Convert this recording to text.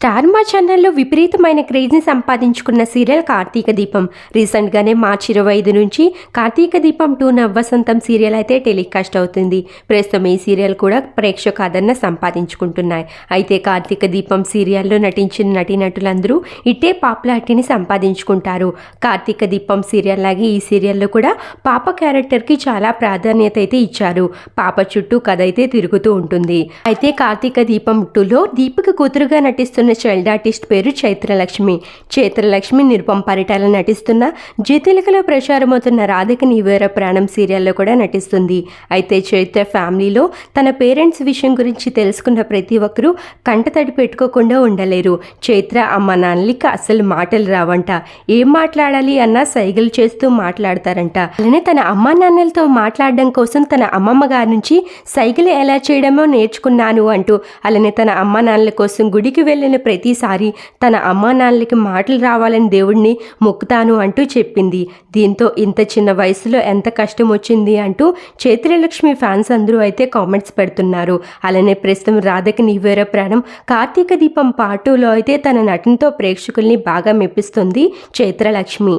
Star మా ఛానల్లో విపరీతమైన క్రేజ్ని సంపాదించుకున్న సీరియల్ కార్తీక దీపం. రీసెంట్గానే మార్చి ఇరవై ఐదు నుంచి కార్తీక దీపం టూ నవ్వసంతం సీరియల్ అయితే టెలికాస్ట్ అవుతుంది. ప్రస్తుతం ఈ సీరియల్ కూడా ప్రేక్షక ఆదరణ సంపాదించుకుంటున్నాయి. అయితే కార్తీక దీపం సీరియల్లో నటించిన నటీనటులందరూ ఇట్టే పాపులారిటీని సంపాదించుకుంటారు. కార్తీక దీపం సీరియల్ లాగే ఈ సీరియల్లో కూడా పాప క్యారెక్టర్కి చాలా ప్రాధాన్యత అయితే ఇచ్చారు. పాప చుట్టూ కథ అయితే తిరుగుతూ ఉంటుంది. అయితే కార్తీక దీపం టూలో దీపిక కూతురుగా నటిస్తున్న చైల్డ్ ఆర్టిస్ట్ పేరు చైత్రలక్ష్మి. చైత్రలక్ష్మి నిరుపం పరిటాల నటిస్తున్న జీతెలకలో ప్రచారమవుతున్న రాధిక నీవేర ప్రాణం సీరియల్లో కూడా నటిస్తుంది. అయితే చైత్ర ఫ్యామిలీలో తన పేరెంట్స్ విషయం గురించి తెలుసుకున్న ప్రతి ఒక్కరూ కంటతడి పెట్టుకోకుండా ఉండలేరు. చైత్ర అమ్మ నాన్నలకి అసలు మాటలు రావంట. ఏం మాట్లాడాలి అన్నా సైగలు చేస్తూ మాట్లాడతారంట. అలానే తన అమ్మా నాన్నలతో మాట్లాడడం కోసం తన అమ్మమ్మ గారి నుంచి సైగలు ఎలా చేయడమో నేర్చుకున్నాను అంటూ అలానే తన అమ్మా నాన్నల కోసం గుడికి వెళ్ళిన ప్రతిసారి తన అమ్మా నాన్నలకి మాటలు రావాలని దేవుడిని మొక్కుతాను అంటూ చెప్పింది. దీంతో ఇంత చిన్న వయసులో ఎంత కష్టం వచ్చింది అంటూ చైత్రలక్ష్మి ఫ్యాన్స్ అందరూ అయితే కామెంట్స్ పెడుతున్నారు. అలానే ప్రస్తుతం రాధకి నీవేర ప్రాణం కార్తీక దీపం పాటులో అయితే తన నటనతో ప్రేక్షకుల్ని బాగా మెప్పిస్తుంది చైత్రలక్ష్మి.